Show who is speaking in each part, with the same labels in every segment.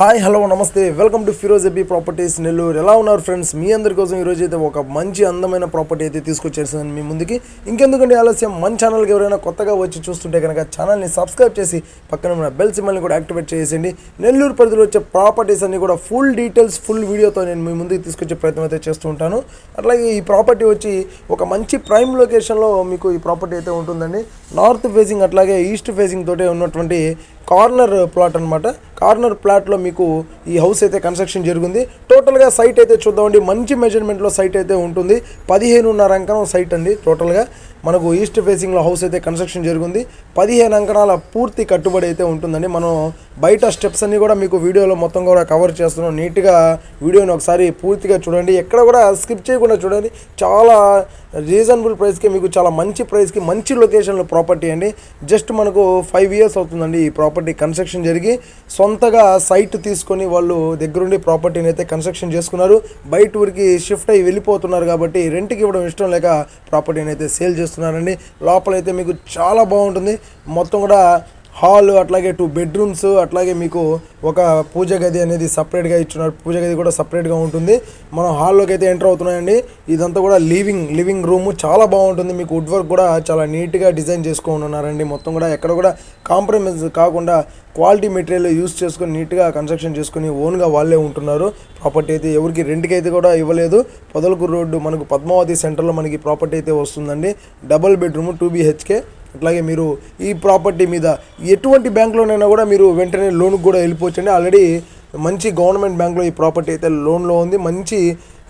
Speaker 1: Hi hello నమస్తే. Welcome to Firoz AB properties Nellore. ఎలా ఉన్నారు ఫ్రెండ్స్? మీ అందరి కోసం ఈరోజు అయితే ఒక మంచి అందమైన ప్రాపర్టీ అయితే తీసుకొచ్చేసాను మీ ముందుకి. ఇంకెందుకంటే ఆలస్యం? మన ఛానల్కి ఎవరైనా కొత్తగా వచ్చి చూస్తుంటే కనుక ఛానల్ని సబ్స్క్రైబ్ చేసి పక్కన ఉన్న బెల్ సిమ్మల్ని కూడా యాక్టివేట్ చేసేయండి. నెల్లూరు పరిధిలో వచ్చే ప్రాపర్టీస్ అన్ని కూడా ఫుల్ డీటెయిల్స్ ఫుల్ వీడియోతో నేను మీ ముందుకు తీసుకొచ్చే ప్రయత్నం అయితే చేస్తూ ఉంటాను. అట్లాగే ఈ ప్రాపర్టీ వచ్చి ఒక మంచి ప్రైమ్ లొకేషన్లో మీకు ఈ ప్రాపర్టీ అయితే ఉంటుందండి. నార్త్ ఫేసింగ్ అట్లాగే ఈస్ట్ ఫేసింగ్ తోటే ఉన్నటువంటి కార్నర్ ప్లాట్ అనమాట కార్నర్ ప్లాట్లో మీకు ఈ హౌస్ అయితే కన్స్ట్రక్షన్ జరిగింది. టోటల్గా సైట్ అయితే చూద్దామండి. మంచి మెజర్మెంట్లో సైట్ అయితే ఉంటుంది. పదిహేనున్నర అంకనం సైట్ అండి టోటల్గా మనకు ఈస్ట్ ఫేసింగ్లో హౌస్ అయితే కన్స్ట్రక్షన్ జరిగింది. పదిహేను అంకణాల పూర్తి కట్టుబడి అయితే ఉంటుందండి. మనం బయట స్టెప్స్ అన్నీ కూడా మీకు వీడియోలో మొత్తం కూడా కవర్ చేస్తున్నాం. నీట్గా వీడియోని ఒకసారి పూర్తిగా చూడండి. ఎక్కడ కూడా స్కిప్ చేయకుండా చూడండి. చాలా రీజనబుల్ ప్రైస్కి మీకు చాలా మంచి ప్రైస్కి మంచి లొకేషన్లో ప్రాపర్టీ అండి. జస్ట్ మనకు ఫైవ్ ఇయర్స్ అవుతుందండి ఈ ప్రాపర్టీ కన్స్ట్రక్షన్ జరిగి. సొంతగా సైట్ తీసుకొని వాళ్ళు దగ్గరుండి ప్రాపర్టీని అయితే కన్స్ట్రక్షన్ చేసుకున్నారు. బయట ఊరికి షిఫ్ట్ అయ్యి వెళ్ళిపోతున్నారు కాబట్టి రెంట్కి ఇవ్వడం ఇష్టం లేక ప్రాపర్టీని అయితే సేల్ చేస్తున్నారు. చూపిస్తున్నానండి లోపలైతే మీకు చాలా బాగుంటుంది. మొత్తం కూడా హాల్ అట్లాగే టూ బెడ్రూమ్స్ అట్లాగే మీకు ఒక పూజ గది అనేది సపరేట్గా ఇచ్చున్నారు. పూజ గది కూడా సపరేట్గా ఉంటుంది. మనం హాల్లోకి అయితే ఎంటర్ అవుతున్నాయండి ఇదంతా కూడా లివింగ్ లివింగ్ రూమ్ చాలా బాగుంటుంది. మీకు వుడ్ వర్క్ కూడా చాలా నీట్గా డిజైన్ చేసుకొని ఉన్నారండి. మొత్తం కూడా ఎక్కడ కూడా కాంప్రమైజ్ కాకుండా క్వాలిటీ మెటీరియల్ యూస్ చేసుకొని నీట్గా కన్స్ట్రక్షన్ చేసుకుని ఓన్గా వాళ్ళే ఉంటున్నారు. ప్రాపర్టీ అయితే ఎవరికి రెంట్కి అయితే కూడా ఇవ్వలేదు. పొదలకూరు రోడ్డు మనకు పద్మావతి సెంటర్లో మనకి ప్రాపర్టీ అయితే వస్తుందండి. డబల్ బెడ్రూమ్ టూ బీహెచ్కే అట్లాగే మీరు ఈ ప్రాపర్టీ మీద ఎటువంటి బ్యాంకులోనైనా కూడా మీరు వెంటనే లోన్కి కూడా వెళ్ళిపోవచ్చండి. ఆల్రెడీ మంచి గవర్నమెంట్ బ్యాంక్లో ఈ ప్రాపర్టీ అయితే లోన్లో ఉంది. మంచి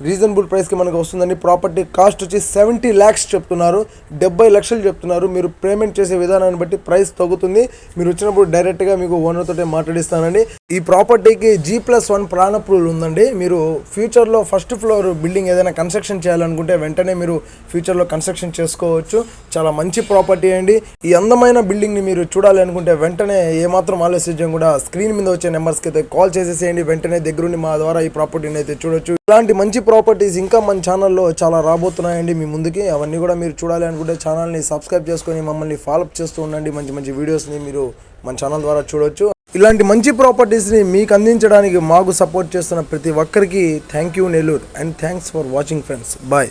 Speaker 1: రీజనబుల్ ప్రైస్కి మనకు వస్తుందండి. ప్రాపర్టీ కాస్ట్ వచ్చి సెవెంటీ ల్యాక్స్ చెప్తున్నారు. డెబ్బై లక్షలు చెప్తున్నారు. మీరు పేమెంట్ చేసే విధానాన్ని బట్టి ప్రైస్ తగ్గుతుంది. మీరు వచ్చినప్పుడు డైరెక్ట్గా మీకు ఓనర్ తోటే మాట్లాడిస్తానండి. ఈ ప్రాపర్టీకి జీ ప్లస్ వన్ ప్రాణ ఉందండి. మీరు ఫ్యూచర్లో ఫస్ట్ ఫ్లోర్ బిల్డింగ్ ఏదైనా కన్స్ట్రక్షన్ చేయాలనుకుంటే వెంటనే మీరు ఫ్యూచర్లో కన్స్ట్రక్షన్ చేసుకోవచ్చు. చాలా మంచి ప్రాపర్టీ అండి. ఈ అందమైన బిల్డింగ్ని మీరు చూడాలి అనుకుంటే వెంటనే ఏమాత్రం ఆలోచించడం కూడా స్క్రీన్ మీద వచ్చే నెంబర్స్కి అయితే కాల్ చేసేసేయండి. వెంటనే దగ్గరుండి మా ద్వారా ఈ ప్రాపర్టీని అయితే చూడొచ్చు. ఇలాంటి మంచి ప్రాపర్టీస్ ఇంకా మన ఛానల్లో చాలా రాబోతున్నాయండి. మీ ముందుకి అవన్నీ కూడా మీరు చూడాలి అనుకుంటే ఛానల్ని సబ్స్క్రైబ్ చేసుకొని మమ్మల్ని ఫాలోఅప్ చేస్తూ ఉండండి. మంచి మంచి వీడియోస్ని మీరు మన ఛానల్ ద్వారా చూడొచ్చు. ఇలాంటి మంచి ప్రాపర్టీస్ని మీకు అందించడానికి మాకు సపోర్ట్ చేస్తున్న ప్రతి ఒక్కరికి thank you Nellore and thanks for watching friends bye